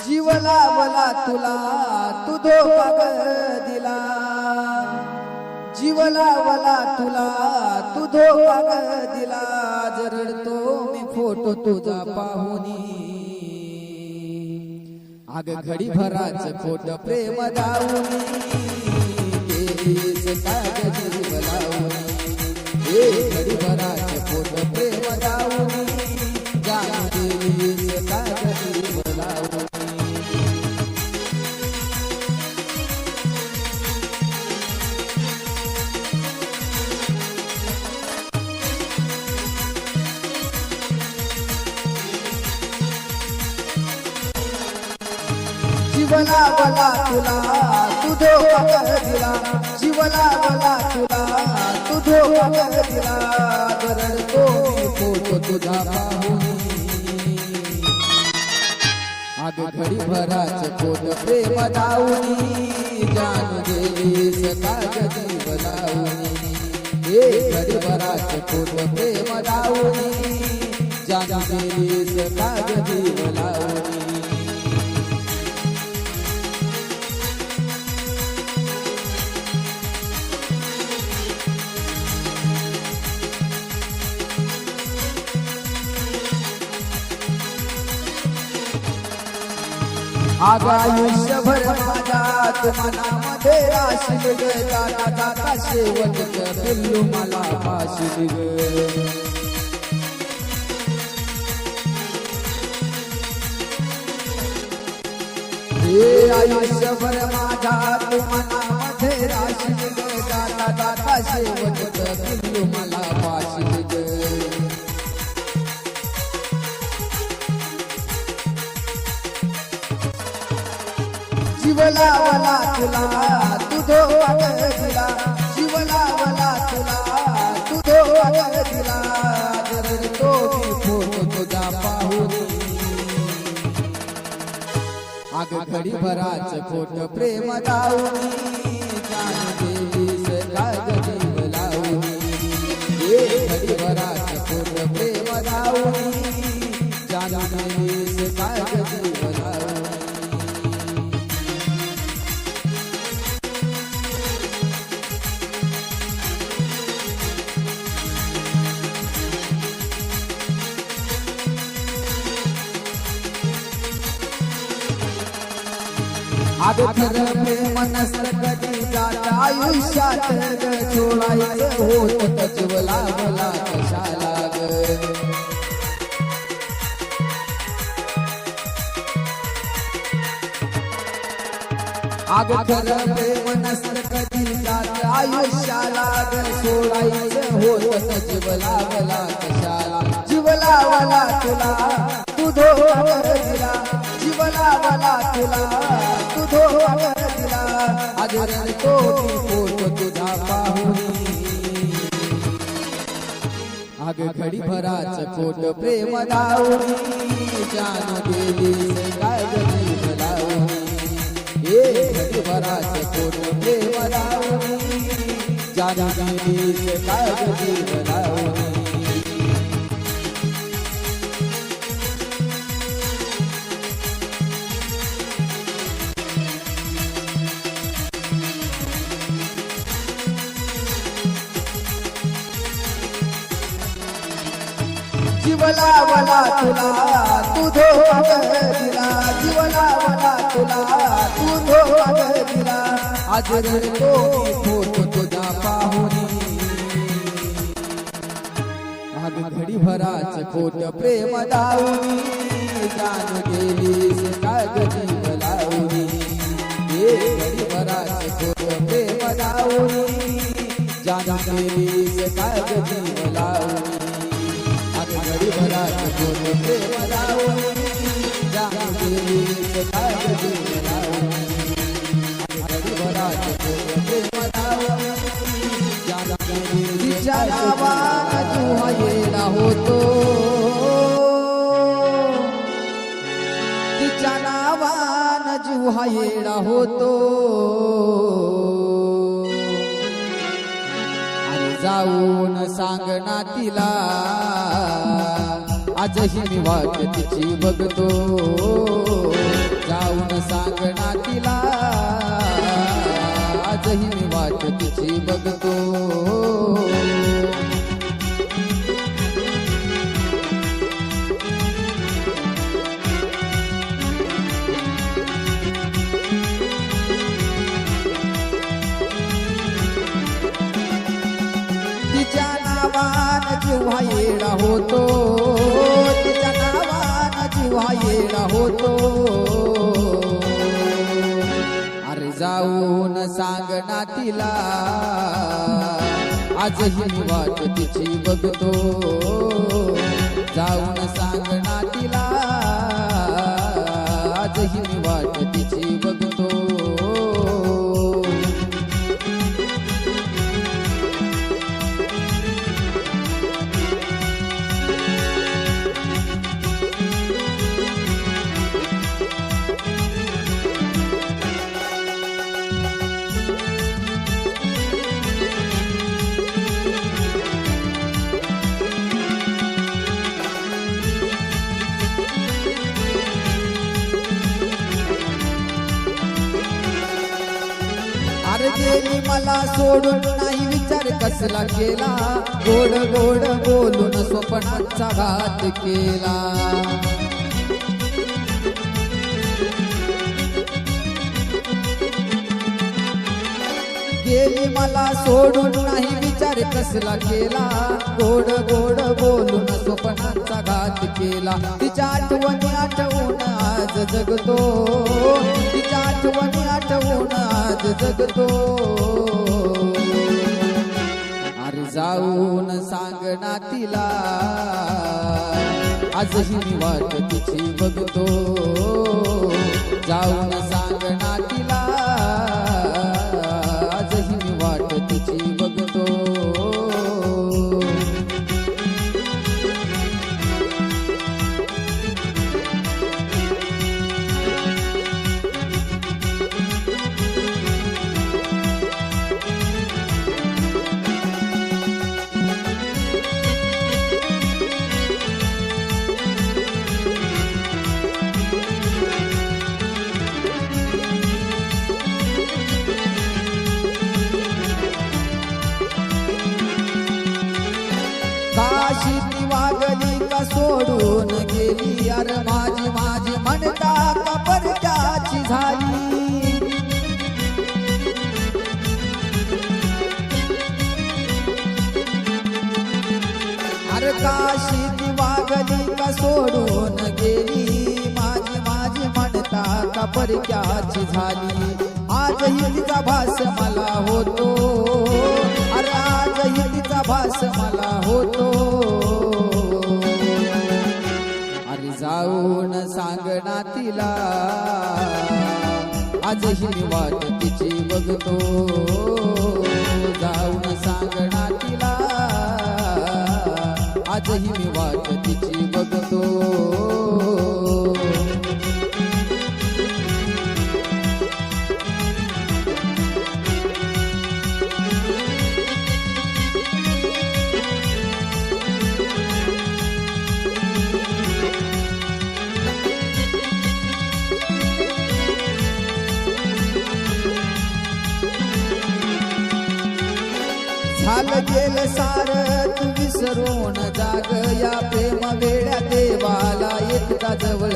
जीवला वला तुला तू धोका दिला. जीवला वला तुला तू धोका दिला. जरडतो मी फोटो तुझा पाहुनी. आग घडी भराच खोट प्रेम दाऊनी. केलीस जीव लावूनी घडी भराच जीवना बला तुला तू धोका दिला. जीवना बला तुला तू धोका दिला. रडतो तो फोटो तुझा पाहुनी. अग घडी भराच पोट प्रेम दाऊनी जान गेलीस काग जीव लावणी हे घडी भराच पोट प्रेम दाऊनी जान गेलीस काग जीव लावणी आग आयुष्यभर माझ्यात मनामध्ये राशील ग जाता जाता शेवटच पिल्लू मला पाशील ग हे आयुष्यभर माझ्यात मनामध्ये राशील ग जाता जाता शेवटच पिल्लू मला पाशील ग तुला दिला. तुला दिला. तुझा घडी भराच खोट प्रेम दाऊनी जान देवीस काग जीव लावणी घडी भराच खोट प्रेम दाऊनी जान जीव लावणी आग कधी जात आयुष्यात सोडायचं होत तजवला मला कशाला आग खरं प्रेम कधी जात आयुष्याला सोडायचं होत तजवला मला कशाला जीवला वाला तुला तुझो दिला जीवला वला तुला तू धोका दिला। आज रडतो मी तुझा पाहुनी आग घडी भराच कोट प्रेम दाऊनी जान देवीस काय जीव लावणी हे घडी भराच कोट प्रेम दाऊनी जान देवीस काय जीव लावणी जीवला वला तुला तू धोका दिला. जीवला वला तुला तू धोका दिला. आज रडतो मी फोटो तुझा पाहुनी आग घडी भराच कोट प्रेम दाऊनी जान गेलीस काग जीव लावणी हे घडी भराच कोट प्रेम दाऊनी जान गेलीस काग जीव होतो तिच्या नावान जुहा येडा होतो आणि जाऊन सांग ना तिला. आजही मी वाट तिची बघतो विचार कसला केला गोड गोड बोलून स्वप्नाचा घात केला. गेली मला सोडून नाही विचार कसला केला. गोड गोड बोलून स्वप्नाचा घात केला. तिच्या आठवणी आठवून आज जगतो. तिच्या आठवणी आठवून आज जगतो. जाऊन सांगणा तिला. आजही मी वाट तिची बघतो. जाऊन सांगणा तिला. अरे काशी ती वागली का सोडून गेली? माझी माझी म्हणता का परक्याची झाली? आजही तिचा भास मला होतो. अरे आजही तिचा भास मला होतो. अरे जाऊन सांगणा तिला. आजही वाट तिची बघतो. आजही मी वाट तिची बघतो झालं गेलं सार तू विसरून जाग या प्रेम वेड्या देवाला एकदा जवळ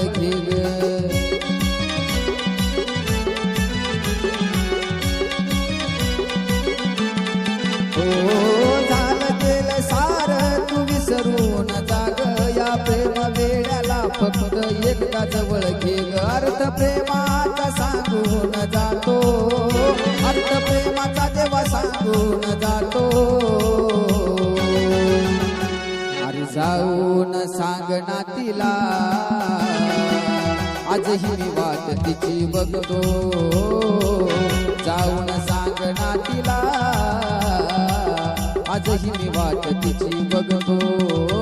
ना तिला आजही मी वाट तिची बघतो. जाऊन सांग ना तिला आजही मी वाट तिची बघतो.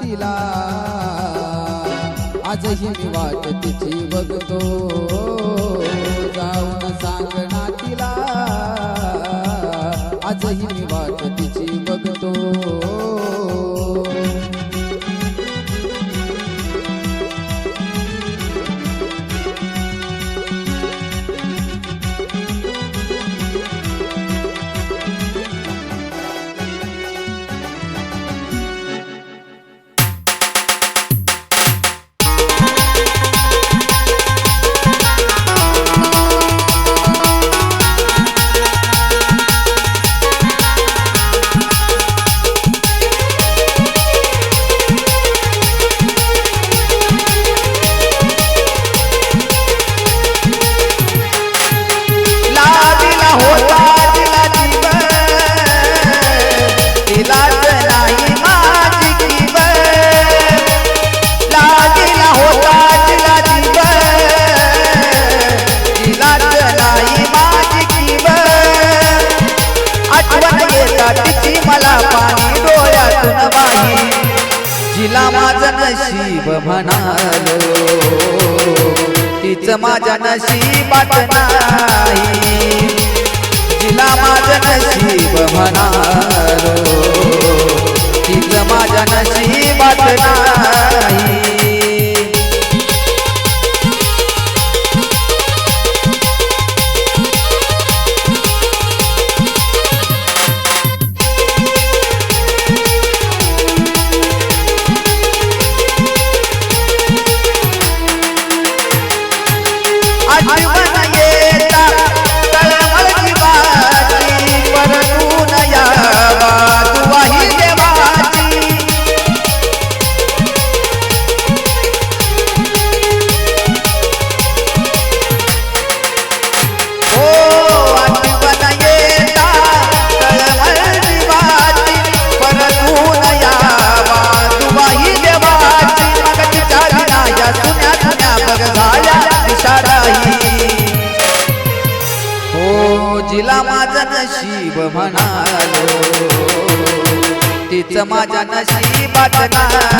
तिला. आजही मी वाट तिची बघतो. जाऊन सांग ना तिला. आजही मी वाट तिची बघतो. तीच माझ्या नशीबात नाही. तिला माझ्या नशीब म्हणालो. तीच माझ्या नशीबात नाही. नशीबात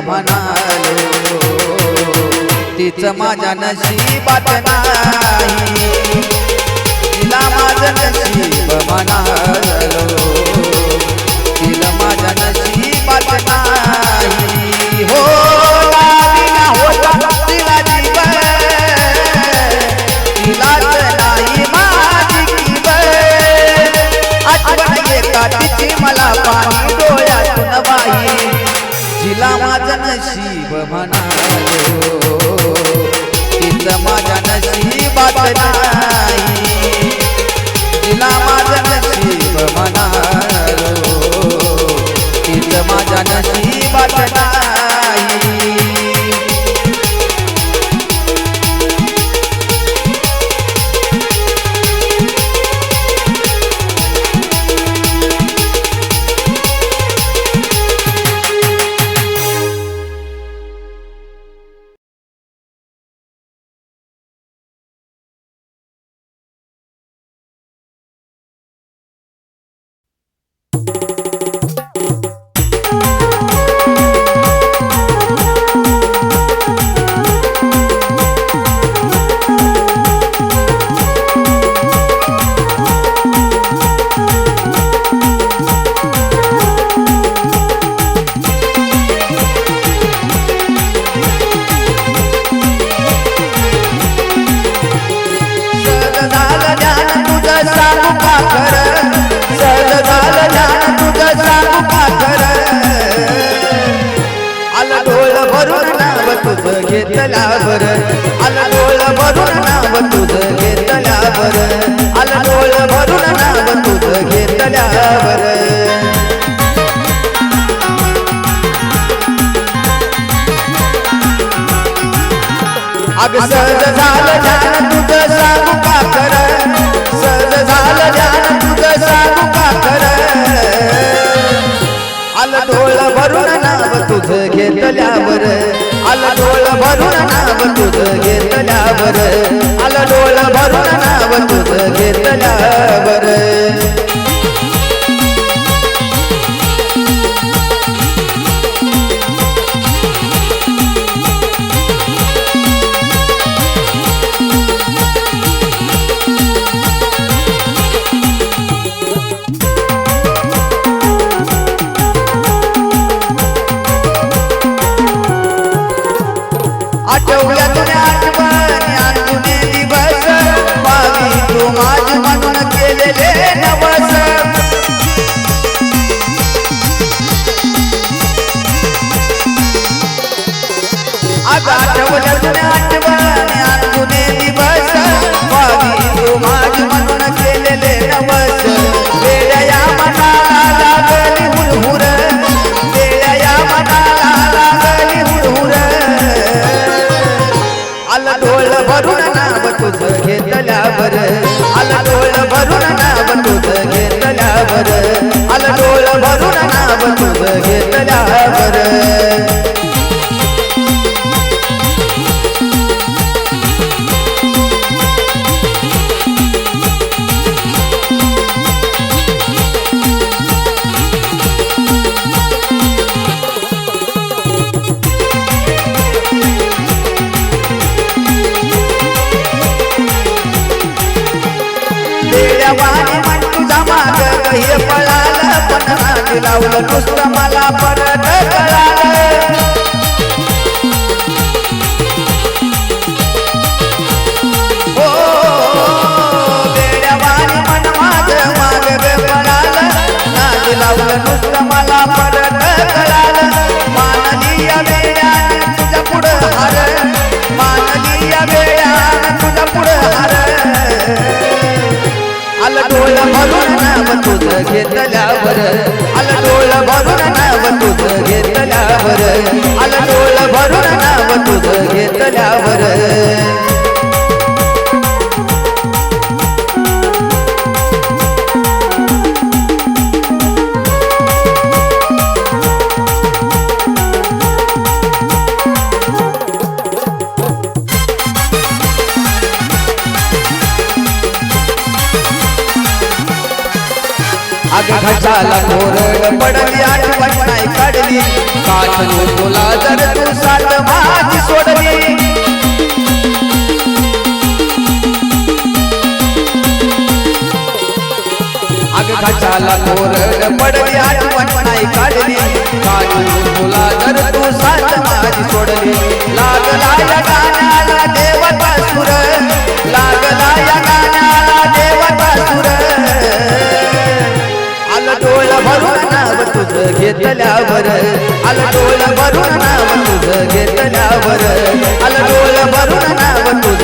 म्हणालो तिचं माझ्या नशीबात नाही. तिला माझं नशीब म्हणालो तिला माझ्या नशीबात नाही. हो, हो तिला नाही माझी आठवण येता तिची मला पाणी डोळ्या नशीब म्हणालो तिचं माझ्या नशीबात अग सहज झालं ज्ञान तुझं सांगू का खर? सहज झालं ज्ञान तुझं सांगू का खर? आल डोळ भरून नाव तुझं घेतल्यावर. आल डोळ भरून नाव तुझं घेतल्यावर. आल डोळ भरून नाव तुझं घेतल्यावर. लावलं नुसतं मला परत कळालं. हो, लावलं नुसतं मला परत कळालं. तुझ्या पुढं हार. तुझ्या पुढं हार. भरून नाव तुझं घेतल्यावर. भरून नाव तुझं घेतल्यावर. आलं डोळ भरून नाव तुझं घेतल्यावर. अग घशाला कोरड पडली आठवण नाही काढली. काठू तुला जर तू सात माझी सोडली. अग घशाला कोरड पडली आठवण नाही काढली. काठू तुला जर तू सात माझी सोडली. लागला या गाण्याला देवता सुर. लागला या गाण्याला देवता सुर. भरून नाव तुझं घेतल्यावर. आलं डोळ भरून नाव तुझं घेतल्यावर. आलं डोळ भरून नाव तुझं